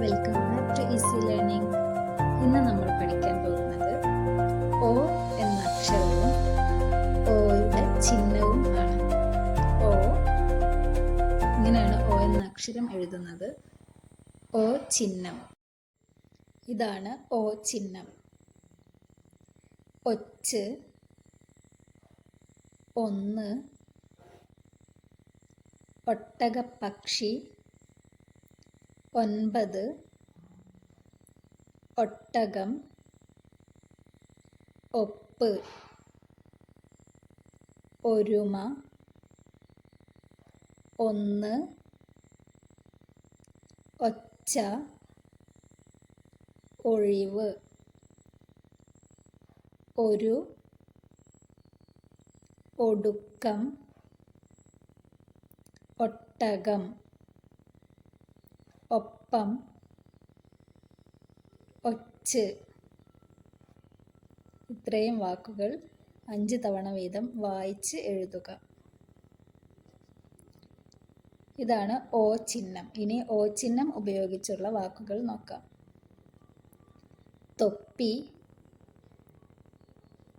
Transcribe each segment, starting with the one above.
Welcome back to easy learning ഇന്ന് നമ്മൾ പഠിക്കാൻ പോകുന്നത് ഓ എന്ന അക്ഷരവും ഓയുടെ ചിഹ്നവും ആണ്. ഓ ഇങ്ങനെയാണ് ഓ എന്ന അക്ഷരം എഴുതുന്നത്. ഓ ചിഹ്നം. ഇതാണ് ഓ ചിഹ്നം. ഒച്ച് ഒന്ന് ഒട്ടകപ്പക്ഷി ഒൻപത്. ഒട്ടകം. ഒപ്പ്. ഒരുമ. ഒന്ന്. ഒച്ച. ഒഴിവ്. ഒരു. ഒടുക്കം. ഒട്ടകം. ഒപ്പം ഒച്ച്. ഇത്രയും വാക്കുകൾ അഞ്ച് തവണ വീതം വായിച്ച് എഴുതുക. ഇതാണ് ഓ ചിഹ്നം. ഇനി ഓ ചിഹ്നം ഉപയോഗിച്ചുള്ള വാക്കുകൾ നോക്കാം. തൊപ്പി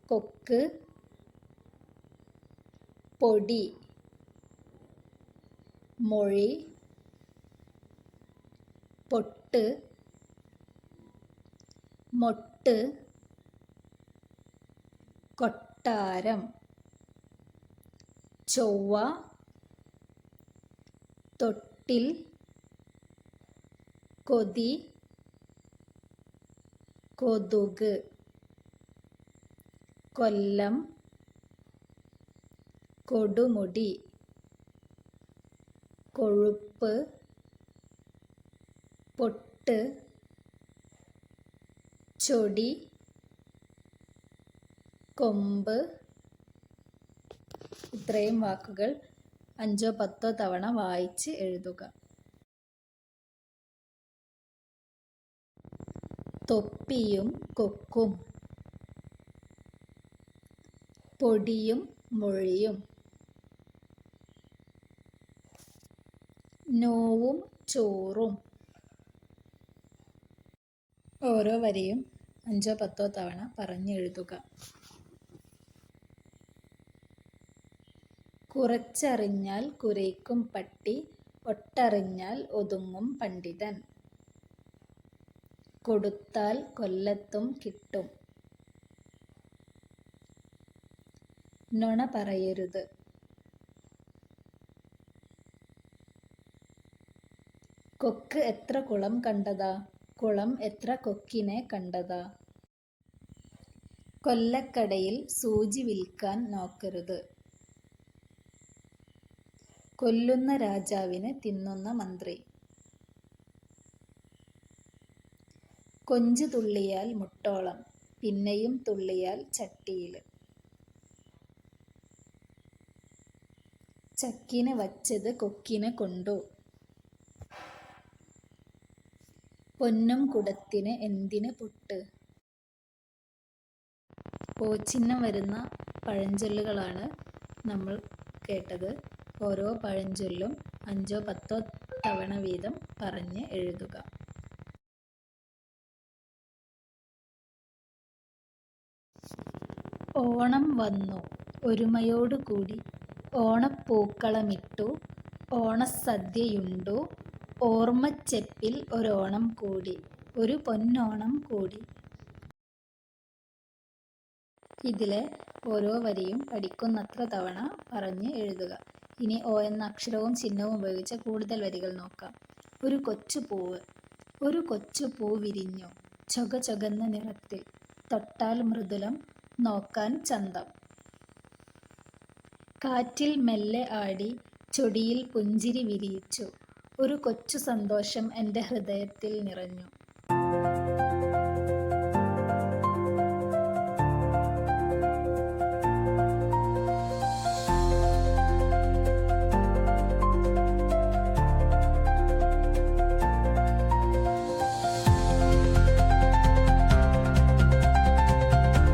കൊക്ക് പൊടി മൊഴി പൊട്ട് മൊട്ട് കൊട്ടാരം ചൊവ്വ തൊട്ടിൽ കൊതി കൊതുക് കൊല്ലം കൊടുമുടി കൊഴുപ്പ് പൊട്ട് ചൊടി കൊമ്പ് ഇത്രയും വാക്കുകൾ അഞ്ചോ പത്തോ തവണ വായിച്ച് എഴുതുക. തൊപ്പിയും കൊക്കും പൊടിയും മൊഴിയും നോവും ചോറും ഓരോ വരിയും അഞ്ചോ പത്തോ തവണ പറഞ്ഞെഴുതുക കുറച്ചറിഞ്ഞാൽ കുരയ്ക്കും പട്ടി ഒട്ടറിഞ്ഞാൽ ഒതുങ്ങും പണ്ഡിതൻ. കൊടുത്താൽ കൊല്ലത്തും കിട്ടും. നൊണ പറയരുത്. കൊക്ക് എത്ര കുളം കണ്ടതാ? കുളം എത്ര കൊക്കിനെ കണ്ടതാ? കൊല്ലക്കടയിൽ സൂചി വിൽക്കാൻ നോക്കരുത്. കൊല്ലുന്ന രാജാവിന് തിന്നുന്ന മന്ത്രി. കൊഞ്ചു തുള്ളിയാൽ മുട്ടോളം പിന്നെയും തുള്ളിയാൽ ചട്ടിയിൽ. ചക്കിന് വച്ചത് കൊക്കിന് കൊണ്ടു. പൊന്നും കുടത്തിന് എന്തിന് പൊട്ട്? പോച്ചിഹ്നം വരുന്ന പഴഞ്ചൊല്ലുകളാണ് നമ്മൾ കേട്ടത്. ഓരോ പഴഞ്ചൊല്ലും അഞ്ചോ പത്തോ തവണ വീതം പറഞ്ഞ് എഴുതുക. ഓണം വന്നു. ഒരുമയോടുകൂടി ഓണപ്പൂക്കളമിട്ടു. ഓണസദ്യയുണ്ടു. ഓർമ്മച്ചെപ്പിൽ ഒരോണം കൂടി ഒരു പൊന്നോണം കൂടി. ഇതിലെ ഓരോ വരിയും പഠിക്കുന്നത്ര തവണ പറഞ്ഞ് എഴുതുക. ഇനി ഓ എന്ന അക്ഷരവും ചിഹ്നവും ഉപയോഗിച്ച് കൂടുതൽ വരികൾ നോക്കാം. ഒരു കൊച്ചു പൂവ് ഒരു കൊച്ചു പൂ വിരിഞ്ഞു ചൊക ചൊകന്ന നിറത്തിൽ തൊട്ടാൽ മൃദുലം നോക്കാൻ ചന്തം. കാറ്റിൽ മെല്ലെ ആടി ചൊടിയിൽ പുഞ്ചിരി വിരിയിച്ചു ഒരു കൊച്ചു സന്തോഷം എന്റെ ഹൃദയത്തിൽ നിറഞ്ഞു.